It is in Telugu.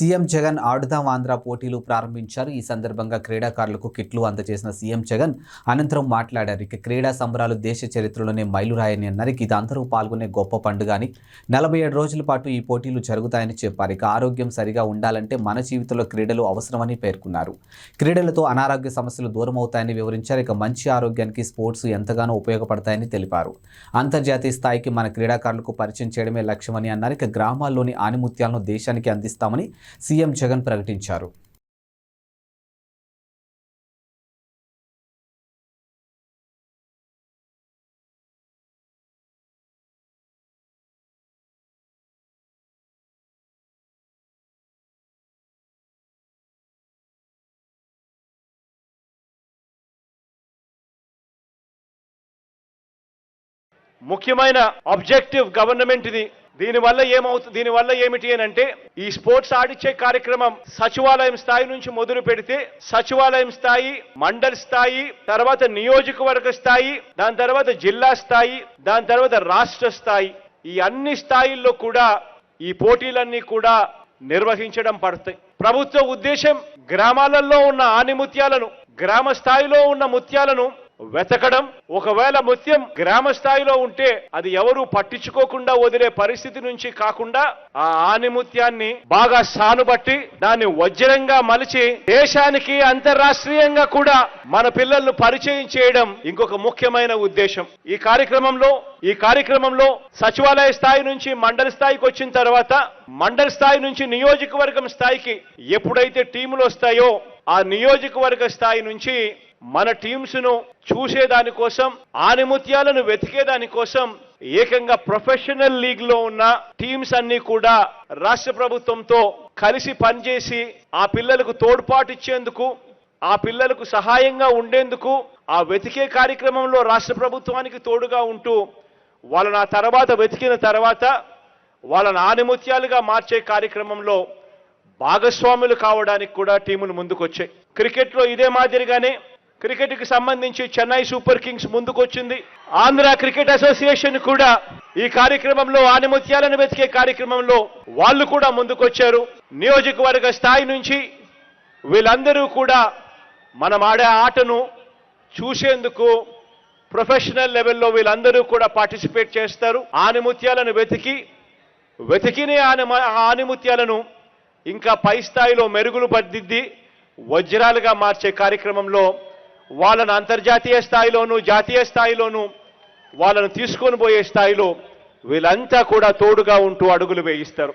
సీఎం జగన్ ఆడుదాం ఆంధ్ర పోటీలు ప్రారంభించారు. ఈ సందర్భంగా క్రీడాకారులకు కిట్లు అందజేసిన సీఎం జగన్ అనంతరం మాట్లాడారు. ఇక క్రీడా సంబరాలు దేశ చరిత్రలోనే మైలురాయని అన్నారు. ఇది అందరూ పాల్గొనే గొప్ప పండుగ అని నలభై ఏడు రోజుల పాటు ఈ పోటీలు జరుగుతాయని చెప్పారు. ఇక ఆరోగ్యం సరిగా ఉండాలంటే మన జీవితంలో క్రీడలు అవసరమని పేర్కొన్నారు. క్రీడలతో అనారోగ్య సమస్యలు దూరం అవుతాయని వివరించారు. ఇక మంచి ఆరోగ్యానికి స్పోర్ట్స్ ఎంతగానో ఉపయోగపడతాయని తెలిపారు. అంతర్జాతీయ స్థాయికి మన క్రీడాకారులకు పరిచయం చేయడమే లక్ష్యమని అన్నారు. ఇక గ్రామాల్లోని ఆనిముత్యాలను దేశానికి అందిస్తామని సీఎం జగన్ ప్రకటించారు. ముఖ్యమైన ఆబ్జెక్టివ్ గవర్నమెంట్ ఇది దీనివల్ల ఏమవుతుంది దీనివల్ల ఏమిటి అని అంటే ఈ స్పోర్ట్స్ ఆడిచ్చే కార్యక్రమం సచివాలయం స్థాయి నుంచి మొదలు పెడితే సచివాలయం స్థాయి మండల్ స్థాయి తర్వాత నియోజకవర్గ స్థాయి దాని తర్వాత జిల్లా స్థాయి దాని తర్వాత రాష్ట్ర స్థాయి ఈ అన్ని స్థాయిల్లో కూడా ఈ పోటీలన్నీ కూడా నిర్వహించడం పడతాయి. ప్రభుత్వ ఉద్దేశం గ్రామాలలో ఉన్న ఆనిముత్యాలను గ్రామ స్థాయిలో ఉన్న ముత్యాలను వెతకడం. ఒకవేళ ముత్యం గ్రామ స్థాయిలో ఉంటే అది ఎవరు పట్టించుకోకుండా వదిలే పరిస్థితి నుంచి కాకుండా ఆ ఆనిముత్యాన్ని బాగా సానుబట్టి దాన్ని వజ్రంగా మలిచి దేశానికి అంతర్రాష్ట్రీయంగా కూడా మన పిల్లలను పరిచయం చేయడం ఇంకొక ముఖ్యమైన ఉద్దేశం. ఈ కార్యక్రమంలో ఈ కార్యక్రమంలో సచివాలయ స్థాయి నుంచి మండల స్థాయికి వచ్చిన తర్వాత మండల స్థాయి నుంచి నియోజకవర్గం స్థాయికి ఎప్పుడైతే టీములు వస్తాయో ఆ నియోజకవర్గ స్థాయి నుంచి మన టీమ్స్ను చూసేదానికోసం ఆనిముత్యాలను వెతికేదానికోసం ఏకంగా ప్రొఫెషనల్ లీగ్లో ఉన్న టీమ్స్ అన్ని కూడా రాష్ట్ర ప్రభుత్వంతో కలిసి పనిచేసి ఆ పిల్లలకు తోడ్పాటు ఇచ్చేందుకు ఆ పిల్లలకు సహాయంగా ఉండేందుకు ఆ వెతికే కార్యక్రమంలో రాష్ట్ర ప్రభుత్వానికి తోడుగా ఉంటూ వాళ్ళని ఆ తర్వాత వెతికిన తర్వాత వాళ్ళని ఆనిముత్యాలుగా మార్చే కార్యక్రమంలో భాగస్వాములు కావడానికి కూడా టీములు ముందుకొచ్చాయి. క్రికెట్లో ఇదే మాదిరిగానే క్రికెట్కి సంబంధించి చెన్నై సూపర్ కింగ్స్ ముందుకొచ్చింది. ఆంధ్ర క్రికెట్ అసోసియేషన్ కూడా ఈ కార్యక్రమంలో ఆనిముత్యాలను వెతికే కార్యక్రమంలో వాళ్ళు కూడా ముందుకొచ్చారు. నియోజకవర్గ స్థాయి నుంచి వీళ్ళందరూ కూడా మనం ఆడే ఆటను చూసేందుకు ప్రొఫెషనల్ లెవెల్లో వీళ్ళందరూ కూడా పార్టిసిపేట్ చేస్తారు. ఆనిముత్యాలను వెతికి వెతికిన ఆని ఆనిముత్యాలను ఇంకా పై స్థాయిలో మెరుగులు పద్దిద్ది వజ్రాలుగా మార్చే కార్యక్రమంలో వాళ్ళను అంతర్జాతీయ స్థాయిలోనూ జాతీయ స్థాయిలోనూ వాళ్ళను తీసుకొని పోయే స్థాయిలో వీళ్ళంతా కూడా తోడుగా ఉంటూ అడుగులు వేయిస్తారు.